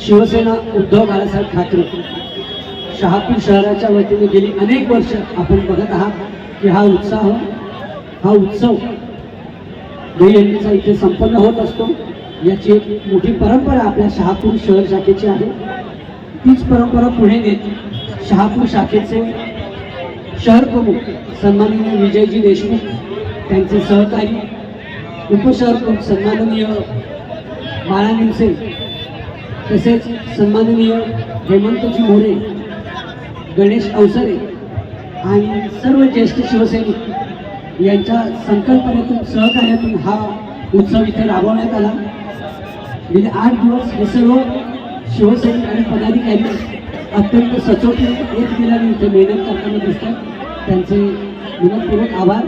शिवसेना उद्धव बाळासाहेब ठाकरे शहापूर शहराच्या वतीने गेली अनेक वर्ष आपण बघत आहात की हा उत्साह हा उत्सव दहीहंडीचा इथे संपन्न होत असतो. याची एक मोठी परंपरा आपल्या शहापूर शहर शाखेची आहे. तीच परंपरा पुढे नेत शहापूर शाखेचे शहर प्रमुख सन्माननीय विजयजी देशमुख त्यांचे सहकारी उपशहर प्रमुख सन्माननीय बाळा निमसे तसेच सन्माननीय हेमंतजी मोरे गणेश अवसरे आणि सर्व ज्येष्ठ शिवसैनिक यांच्या संकल्पनेतून सहकार्यातून हा उत्सव इथे राबवण्यात आला. गेले आठ दिवस हे सर्व शिवसैनिक आणि पदाधिकारी अत्यंत सचोटी एक दिलाने इथे मेहनत करताना दिसतात. त्यांचे मनपूर्वक आभार.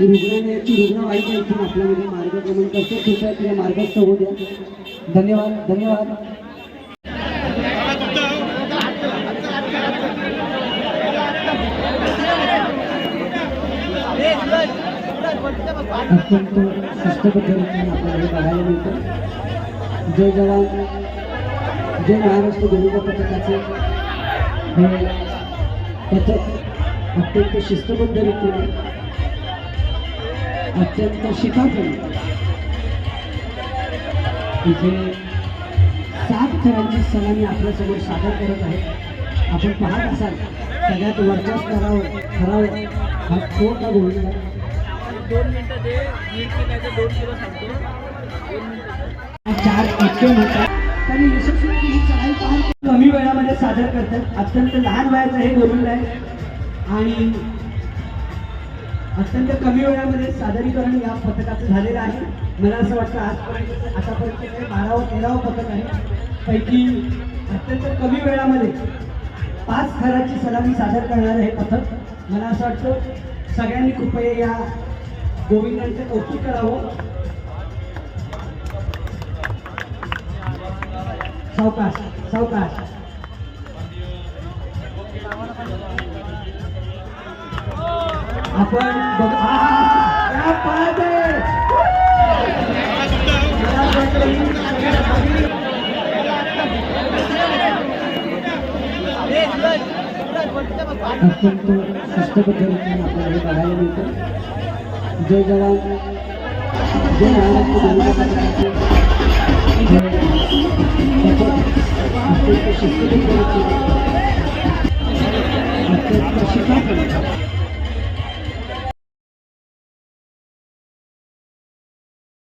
रुग्णालयाची रुग्णवाहिका इथून आपल्यामध्ये मार्गक्रमण करते. कृपया तिला मार्गस्थ होऊ द्या. धन्यवाद धन्यवाद. अत्यंत शिस्त पद्धतीने आपल्याला हे बघायला मिळतं. जय जवान जय महाराष्ट्र गोविंद पथकाचे. हे पथक अत्यंत शिस्तबद्ध रीतीने अत्यंत शिकापून इथे सात थरांची सलामी आपल्यासमोर सादर करत आहे आपण पाहत असाल सगळ्यात वरच्या स्तरावर थरावर हा छोटा गोविंद आहे दोन मिनिटं दे दीड किलोचे दोन किलो सांगतो. दोन मिनिटं चार इतके म्हणतात तरी यशस्वी ही चढाई पार कमी वेळामध्ये सादर करतात. अत्यंत लहान वयाचं हे गोविंद आहे आणि अत्यंत कमी वेळामध्ये सादरीकरण या पथकाचं झालेलं आहे. मला असं वाटतं आजपर्यंत आतापर्यंत हे बारावं तेरावं पथक आहे पैकी अत्यंत कमी वेळामध्ये पाच थराची सलामी सादर करणारं हे पथक. मला असं वाटतं सगळ्यांनी कृपया या गोविंदांचं कौतुक करावं. सावकाश सावकाश. आपण अत्यंत शिस्त पद्धतीने आपल्याला हे बघायला मिळतं. जय जवान. जय महाराष्ट्र अत्यंत